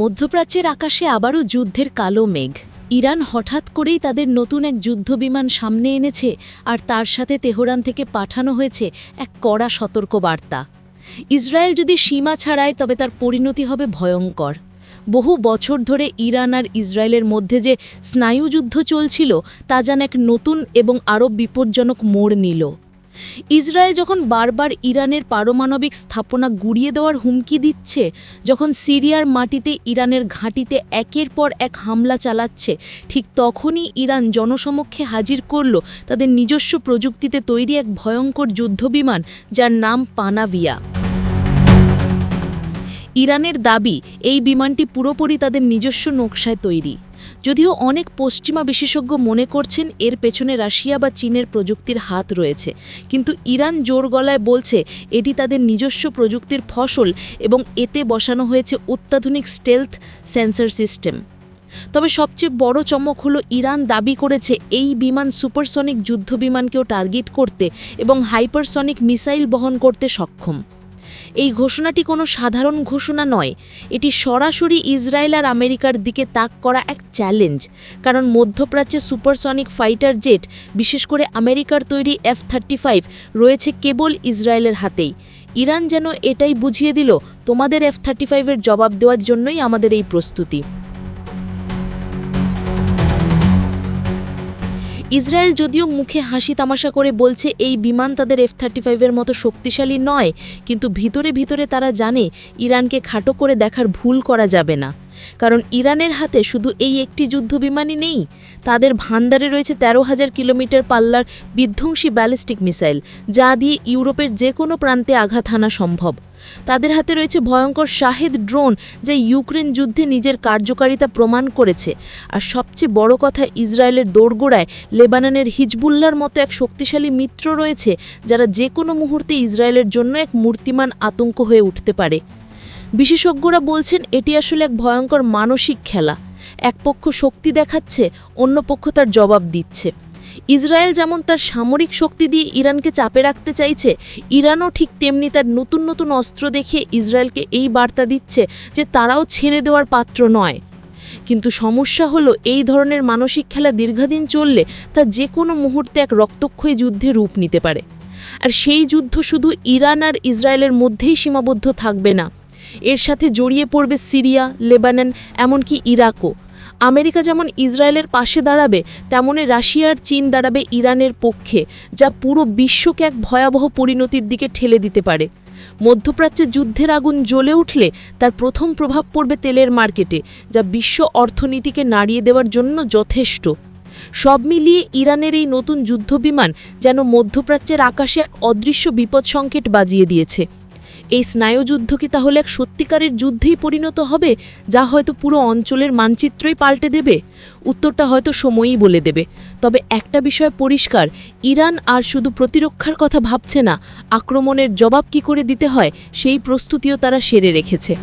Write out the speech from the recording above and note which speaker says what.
Speaker 1: মধ্যপ্রাচ্যের আকাশে আবারও যুদ্ধের কালো মেঘ। ইরান হঠাৎ করেই তাদের নতুন এক যুদ্ধবিমান সামনে এনেছে আর তার সাথে তেহরান থেকে পাঠানো হয়েছে এক কড়া সতর্ক বার্তা ইসরায়েল যদি সীমা ছাড়ায়, তবে তার পরিণতি হবে ভয়ঙ্কর। বহু বছর ধরে ইরান আর ইসরায়েলের মধ্যে যে স্নায়ুযুদ্ধ চলছিল, তা যেন এক নতুন এবং আরও বিপজ্জনক মোড় নিল। ইসরায়েল যখন বারবার ইরানের পারমাণবিক স্থাপনা গুড়িয়ে দেওয়ার হুমকি দিচ্ছে, যখন সিরিয়ার মাটিতে ইরানের ঘাঁটিতে একের পর এক হামলা চালাচ্ছে, ঠিক তখনই ইরান জনসমক্ষে হাজির করল তাদের নিজস্ব প্রযুক্তিতে তৈরি এক ভয়ঙ্কর যুদ্ধবিমান, যার নাম পানাভিয়া। ইরানের দাবি, এই বিমানটি পুরোপুরি তাদের নিজস্ব নকশায় তৈরি। যদিও অনেক পশ্চিমা বিশেষজ্ঞ মনে করছেন এর পেছনে রাশিয়া বা চীনের প্রযুক্তির হাত রয়েছে। কিন্তু ইরান জোর গলায় বলছে এটি তাদের নিজস্ব প্রযুক্তির ফসল এবং এতে বসানো হয়েছে অত্যাধুনিক স্টেলথ সেন্সর সিস্টেম তবে সবচেয়ে বড় চমক হলো ইরান দাবি করেছে এই বিমান সুপারসনিক যুদ্ধবিমানকেও টার্গেট করতে এবং হাইপারসনিক মিসাইল বহন করতে সক্ষম। এই ঘোষণাটি কোনো সাধারণ ঘোষণা নয়। এটি সরাসরি ইসরায়েল আর আমেরিকার দিকে তাক করা এক চ্যালেঞ্জ, কারণ মধ্যপ্রাচ্যে সুপারসনিক ফাইটার জেট, বিশেষ করে আমেরিকার তৈরি এফ থার্টি ফাইভ, রয়েছে কেবল ইসরায়েলের হাতেই। ইরান যেন এটাই বুঝিয়ে দিল, তোমাদের এফ থার্টি ফাইভের জবাব দেওয়ার জন্যই আমাদের এই প্রস্তুতি। ইসরায়েল যদিও মুখে হাসি তামাশা করে বলছে, এই বিমান তাদের এফ থার্টি ফাইভের মতো শক্তিশালী নয়, কিন্তু ভিতরে ভিতরে তারা জানে, ইরানকে খাটো করে দেখার ভুল করা যাবে না। কারণ ইরানের হাতে শুধু এই একটি যুদ্ধবিমানই নেই, তাদের ভান্ডারে রয়েছে তেরো হাজার কিলোমিটার পাল্লার বিধ্বংসী ব্যালিস্টিক মিসাইল, যা দিয়ে ইউরোপের যে কোনো প্রান্তে আঘাত হানা সম্ভব। তাদের হাতে রয়েছে ভয়ঙ্কর শাহেদ ড্রোন, যা ইউক্রেন যুদ্ধে নিজের কার্যকারিতা প্রমাণ করেছে। আর সবচেয়ে বড় কথা, ইসরায়েলের দোরগোড়ায় লেবাননের হিজবুল্লার মতো এক শক্তিশালী মিত্র রয়েছে, যারা যে কোনো মুহূর্তে ইসরায়েলের জন্য এক মূর্তিমান আতঙ্ক হয়ে উঠতে পারে। বিশেষজ্ঞরা বলছেন এটি আসলে এক ভয়ঙ্কর মানসিক খেলা। এক পক্ষ শক্তি দেখাচ্ছে, অন্য পক্ষ তার জবাব দিচ্ছে। ইসরায়েল যেমন তার সামরিক শক্তি দিয়ে ইরানকে চাপে রাখতে চাইছে, ইরানও ঠিক তেমনি তার নতুন নতুন অস্ত্র দেখিয়ে ইসরায়েলকে এই বার্তা দিচ্ছে যে তারাও ছেড়ে দেওয়ার পাত্র নয়। কিন্তু সমস্যা হলো, এই ধরনের মানসিক খেলা দীর্ঘদিন চললে তা যে কোনো মুহূর্তে এক রক্তক্ষয়ী যুদ্ধে রূপ নিতে পারে। আর সেই যুদ্ধ শুধু ইরান আর ইসরায়েলের মধ্যেই সীমাবদ্ধ থাকবে না। এর সাথে জড়িয়ে পড়বে সিরিয়া, লেবানন, এমনকি ইরাকও। আমেরিকা যেমন ইসরায়েলের পাশে দাঁড়াবে তেমনই রাশিয়ার চীন দাঁড়াবে ইরানের পক্ষে, যা পুরো বিশ্বকে এক ভয়াবহ পরিণতির দিকে ঠেলে দিতে পারে। মধ্যপ্রাচ্যে যুদ্ধের আগুন জ্বলে উঠলে তার প্রথম প্রভাব পড়বে তেলের মার্কেটে, যা বিশ্ব অর্থনীতিকে নাড়িয়ে দেওয়ার জন্য যথেষ্ট। সব মিলিয়ে ইরানের এই নতুন যুদ্ধবিমান যেন মধ্যপ্রাচ্যের আকাশে এক অদৃশ্য বিপদ সংকেট বাজিয়ে দিয়েছে। এই স্নায়ুযুদ্ধ কি তাহলে এক সত্যিকারের যুদ্ধেই পরিণত হবে, যা হয়তো পুরো অঞ্চলের মানচিত্রই পাল্টে দেবে? উত্তরটা হয়তো সময়ই বলে দেবে। তবে একটা বিষয় পরিষ্কার, ইরান আর শুধু প্রতিরক্ষার কথা ভাবছে না, আক্রমণের জবাব কি করে দিতে হয়, সেই প্রস্তুতিও তারা সেরে রেখেছে।